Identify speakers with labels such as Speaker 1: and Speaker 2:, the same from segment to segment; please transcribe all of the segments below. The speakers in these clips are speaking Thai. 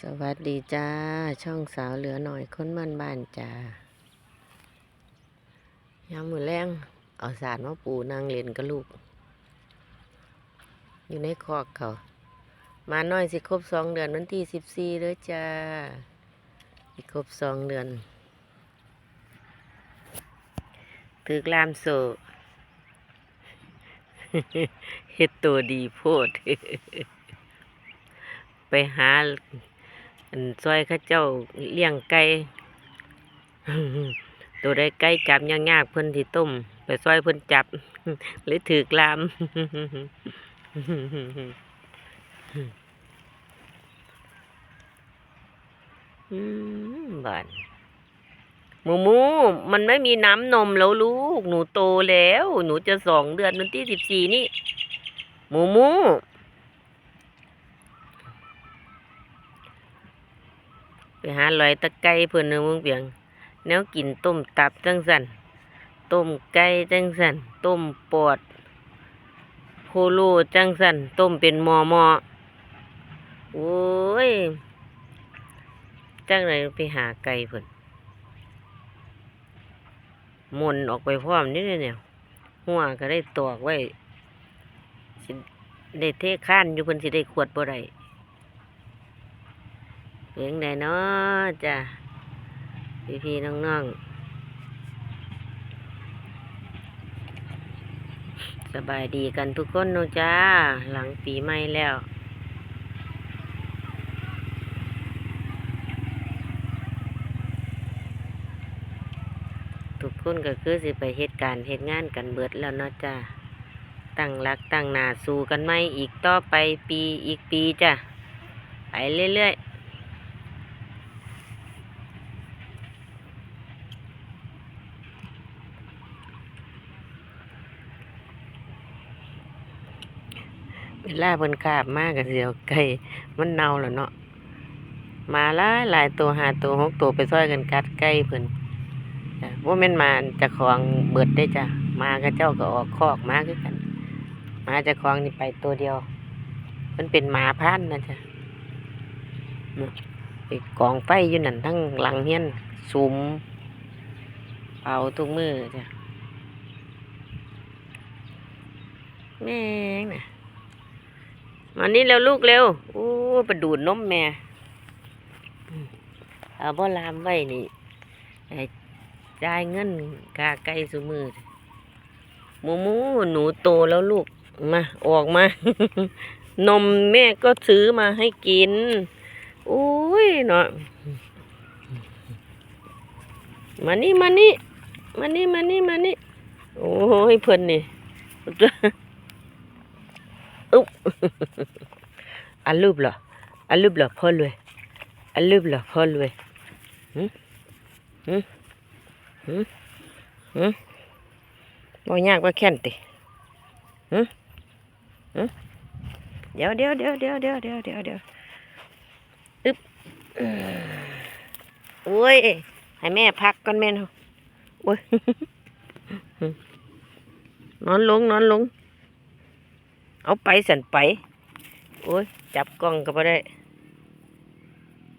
Speaker 1: สวัสดีจ้า ช่องสาวเหลือหน่อยค้นบ้านบ้านจ้ายามมือแรงเอาสารมาปูนางเล่นกับลูก อยู่ในคอกเขา มาน้อยสิครบสองเดือนวันที่สิบสี่เลยจ้าอีกครบสองเดือนถือกลามโซเฮ็ดตัวดีโพดไปหา ซอยข้าเจ้าเลี้ยงไก่ตัวได้ไก่จับยากๆเพิ่นที่ต้ม ไปซอยเพิ่นจับเลยถือกลามอืมบานหมูมู มันไม่มีน้ำนมแล้วลูก หนูโตแล้ว หนูจะสองเดือนวันที่สิบสี่นี่ หมูมู ไปหาลอยตะไคร้เพิ่นเนึงมึงเปียงแนวกินต้มตับจังสันต้มไก่จังสันต้มปอดโพโลจังสันต้มเป็นหมอมอโอ้ยจังไรไปหาไก่เพิ่นมนออกไปพร้อมนี่เนี่ยหัวก็ได้ตอกไว้ได้เทข้านอยู่เพิ่นสิได้ขวดบ่ได้ เพียงใดเนาะจ้ะพี่พี่ๆน้องๆสบายดีกันทุกคนเนาะจ้า หลังปีใหม่แล้วทุกคนก็คือสิไปเหตุการณ์เหตุงานกันเบิดแล้วเนาะจ้าตั้งรักตั้งหนาสู้กันไหมอีกต่อไปปีอีกปีจ้ะไปเรื่อยๆ เวลาเพิ่นคาบมากกับเสียวไก่มันเน่าแล้วเนาะมาหลายหลายตัวหาตัวหกตัวไปซ้อยกันกัดไก่เพิ่นว่าแม่นมาจะของเบิดได้จ้ะมากับเจ้าก็ออกคอกมาคือกันมาจะของนี่ไปตัวเดียว มันเป็นหมาพันนะจ้ะไปกองไฟอยู่นั่นทั้งหลังเฮียนสุมเป่าทุกมือจ้ะแม่งน่ะ มานี่เร็วลูกเร็วโอ้ประดูดนมแม่เอาบ่ลามไว้นี่ให้จ่ายเงินกาไก่สุมือหมูหมูหนูโตแล้วลูกมา ออกมา นมแม่ก็ซื้อมาให้กินอุ้ยเนาะมานี่มานี่มานี่มานี่มานี่โอ้ยเพิ่นนี่ อุ๊บอันรูปเหรออันรูปเหรอพ่อรวยอันรูปเหรอพ่อรวยหืมหืมหืมหืมบ่ยากว่าแค่นติหืมหืมเดี๋ยวเดี๋ยวเดี๋ยวเดี๋ยวเดี๋ยวเดี๋ยวเดี๋ยวเดี๋ยวอึ๊บโอ้ย ให้แม่พักก่อนแม่เนาะโอ้ยนอนลงนอนลง เอาไปสั่นไป โอ้ย จับกล้องก็บ่ได้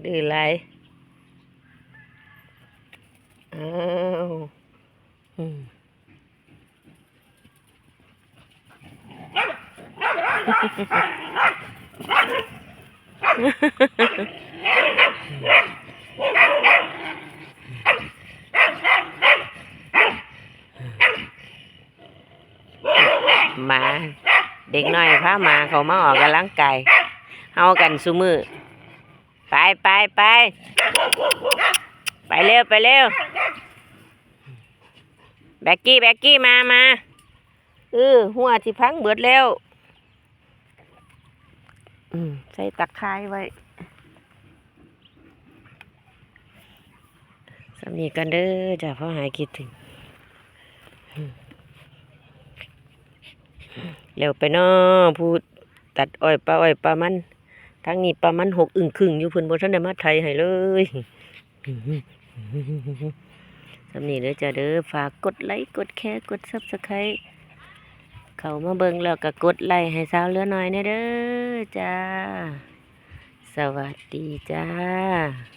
Speaker 1: ดื้อไรอ้าวอืมหมา เด็กน้อยพามาเขามาออกกำลังกายเฮากันซุมือไปไปไปไปเร็วไปเร็วแบกกี้แบกกี้มามาเออหัวที่พังเบิดแล้วอืมใส่ตะไคร้ไว้สามีกันเด้อจ้ะพ่อหายคิดถึง เร็วไปนาะผู้ตัดอ้อยปลาอ้อยปลามันทางนี้ปลามันหกอึ่งครึ่งอยู่เพิ่นบ่ทันได้มาไทยให้เลยสำนี้เด้อจ้าเด้อฝากกดไลค์กดแชร์กด Subscribe เขามาเบิ่งแล้วก็กดไลค์ให้สาวเลือหน่อยแน่เด้อจ้า สวัสดีจ้า